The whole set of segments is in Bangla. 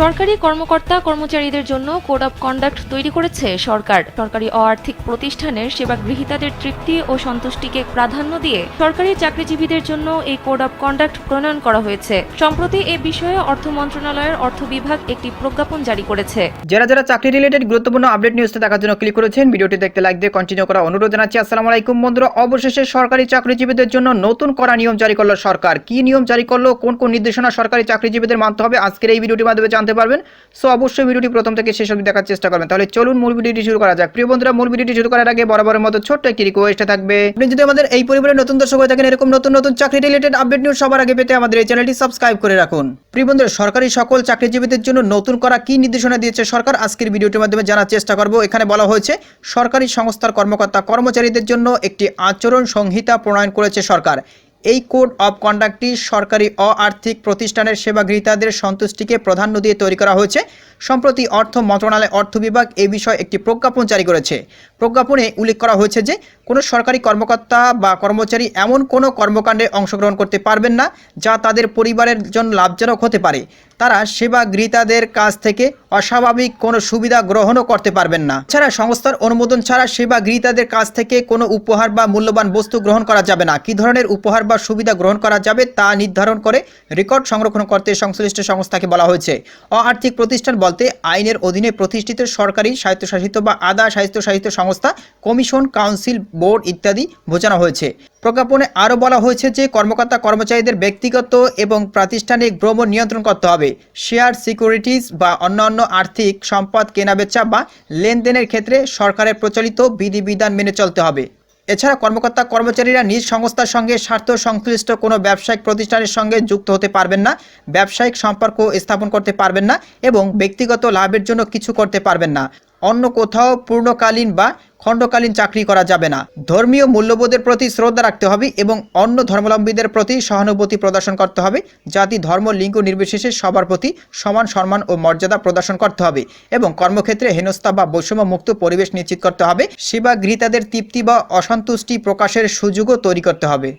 সরকারি কর্মকর্তা কর্মচারীদের জন্য কোড অফ কন্ডাক্ট তৈরি করেছে সরকার। সরকারি অআর্থিক প্রতিষ্ঠানের সেবা গৃহীতাদের তৃপ্তি ও সন্তুষ্টিকে প্রাধান্য দিয়ে সরকারি চাকরিজীবীদের জন্য এই কোড অব কন্ডাক্ট প্রণয়ন করা হয়েছে। সম্প্রতি এ বিষয়ে অর্থ মন্ত্রণালয়ের অর্থ বিভাগ একটি প্রজ্ঞাপন জারি করেছে। যারা যারা চাকরি রিলেটেড গুরুত্বপূর্ণ আপডেট নিউজটা দেখার জন্য ক্লিক করেছেন, ভিডিওটি দেখতে লাইক দিয়ে কন্টিনিউ করা অনুরোধ জানাচ্ছি। আসসালামু আলাইকুম বন্ধুরা, অবশেষে সরকারি চাকরিজীবীদের জন্য নতুন করা নিয়ম জারি করল সরকার। কি নিয়ম জারি করল, কোন কোন নির্দেশনা সরকারি চাকরিজীবীদের মানতে হবে, আজকের এই ভিডিওটির মাধ্যমে জানতে পারবেন। সো অবশ্যই ভিডিওটি প্রথম থেকে শেষ অবধি দেখার চেষ্টা করবেন। তাহলে চলুন মূল ভিডিওটি শুরু করা যাক। প্রিয় বন্ধুরা, মূল ভিডিওটি শুরু করার আগে বরাবরের মতো ছোট্ট একটি রিকোয়েস্ট থাকবে। আপনি যদি আমাদের এই পরিবারের নতুন দর্শক হয়ে থাকেন, এরকম নতুন নতুন চাকরি রিলেটেড আপডেট নিউজ সবার আগে পেতে আমাদের এই চ্যানেলটি সাবস্ক্রাইব করে রাখুন। প্রিয় বন্ধুরা, সরকারি সকল চাকরিজীবীদের জন্য নতুন করা কি নির্দেশনা দিয়েছে সরকার? আজকের ভিডিওটির মাধ্যমে জানার চেষ্টা করব। এখানে বলা হয়েছে, সরকারি সংস্থার কর্মকর্তা কর্মচারীদের জন্য একটি আচরণ সংহিতা প্রণয়ন করেছে সরকার। এই কোড অব কন্ডাক্টটি সরকারি অ আর্থিক প্রতিষ্ঠানের সেবা গৃহীতাদের সন্তুষ্টিকে প্রাধান্য দিয়ে তৈরি করা হয়েছে। সম্প্রতি অর্থ মন্ত্রণালয় অর্থ বিভাগ এ বিষয়ে একটি প্রজ্ঞাপন জারি করেছে। প্রজ্ঞাপনে উল্লেখ করা হয়েছে যে কোনো সরকারি কর্মকর্তা বা কর্মচারী এমন কোনো কর্মকাণ্ডে অংশগ্রহণ করতে পারবেন না, যা তাদের পরিবারের জন্য লাভজনক হতে পারে। তারা সেবা গৃহীতাদের কাছ থেকে অস্বাভাবিক কোনো সুবিধা গ্রহণও করতে পারবেন না। ছাড়া সংস্থার অনুমোদন ছাড়া সেবা গৃহীতাদের কাছ থেকে কোনো উপহার বা মূল্যবান বস্তু গ্রহণ করা যাবে না। কী ধরনের উপহার বা সুবিধা গ্রহণ করা যাবে তা নির্ধারণ করে রেকর্ড সংরক্ষণ করতে সংশ্লিষ্ট সংস্থাকে বলা হয়েছে। অ আর্থিক প্রতিষ্ঠান বলতে আইনের অধীনে প্রতিষ্ঠিত সরকারি স্বায়ত্তশাসিত বা আধা স্বায়ত্তশাসিত সংস্থা কমিশন কাউন্সিল বোর্ড ইত্যাদি বোঝানো হয়েছে। প্রজ্ঞাপনে আরও বলা হয়েছে যে কর্মকর্তা কর্মচারীদের ব্যক্তিগত এবং প্রাতিষ্ঠানিক ভ্রমণ নিয়ন্ত্রণ করতে হবে। শেয়ার সিকিউরিটিজ বা অন্যান্য আর্থিক সম্পদ কেনাবেচা বা লেনদেনের ক্ষেত্রে সরকারের প্রচলিত বিধিবিধান মেনে চলতে হবে। এছাড়া কর্মকর্তা কর্মচারীরা নিজ সংস্থার সঙ্গে স্বার্থ সংশ্লিষ্ট কোনো ব্যবসায়িক প্রতিষ্ঠানের সঙ্গে যুক্ত হতে পারবেন না, ব্যবসায়িক সম্পর্ক স্থাপন করতে পারবেন না এবং ব্যক্তিগত লাভের জন্য কিছু করতে পারবেন না। অন্য কোথাও পূর্ণকালীন বা খণ্ডকালীন চাকরি করা যাবে না। ধর্মীয় মূল্যবোধের প্রতি শ্রদ্ধা রাখতে হবে এবং অন্য ধর্মাবলম্বীদের প্রতি সহানুভূতি প্রদর্শন করতে হবে। জাতি, ধর্ম, লিঙ্গ নির্বিশেষে সবার প্রতি সমান সম্মান ও মর্যাদা প্রদর্শন করতে হবে এবং কর্মক্ষেত্রে হেনস্থা বা বৈষম্য মুক্ত পরিবেশ নিশ্চিত করতে হবে। সেবা গৃহীতাদের তৃপ্তি বা অসন্তুষ্টি প্রকাশের সুযোগও তৈরি করতে হবে।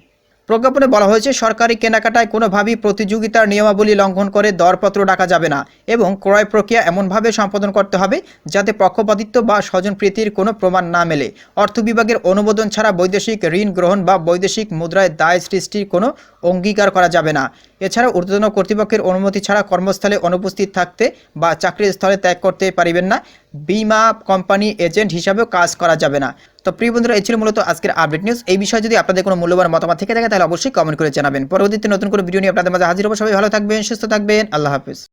প্রজ্ঞাপনে বলা হয়েছে, সরকারি কেনাকাটায় কোনোভাবেই প্রতিযোগিতার নিয়মাবলী লঙ্ঘন করে দরপত্র ডাকা যাবে না এবং ক্রয় প্রক্রিয়া এমনভাবে সম্পাদন করতে হবে যাতে পক্ষপাতিত্ব বা স্বজন প্রীতির কোনো প্রমাণ না মেলে। অর্থ বিভাগের অনুমোদন ছাড়া বৈদেশিক ঋণ গ্রহণ বা বৈদেশিক মুদ্রায় দায় সৃষ্টির কোনো অঙ্গীকার করা যাবে না। এছাড়া ঊর্ধ্বতন কর্তৃপক্ষের অনুমতি ছাড়া কর্মস্থলে অনুপস্থিত থাকতে বা চাকরির স্থলে ত্যাগ করতে পারিবেন না। বিমা কোম্পানি এজেন্ট হিসাবেও কাজ করা যাবে না। তো প্রিয় বন্ধুরা, এই ছিল মূলত আজকের আপডেট নিউজ। এই বিষয়ে যদি আপনাদের কোনো মূল্যবান মতামত থেকে থাকে, তাহলে অবশ্যই কমেন্ট করে জানাবেন। পরবর্তীতে নতুন কোনো ভিডিও নিয়ে আপনাদের মাঝে হাজির হব। সবাই ভালো থাকবেন, সুস্থ থাকবেন। আল্লাহ হাফিজ।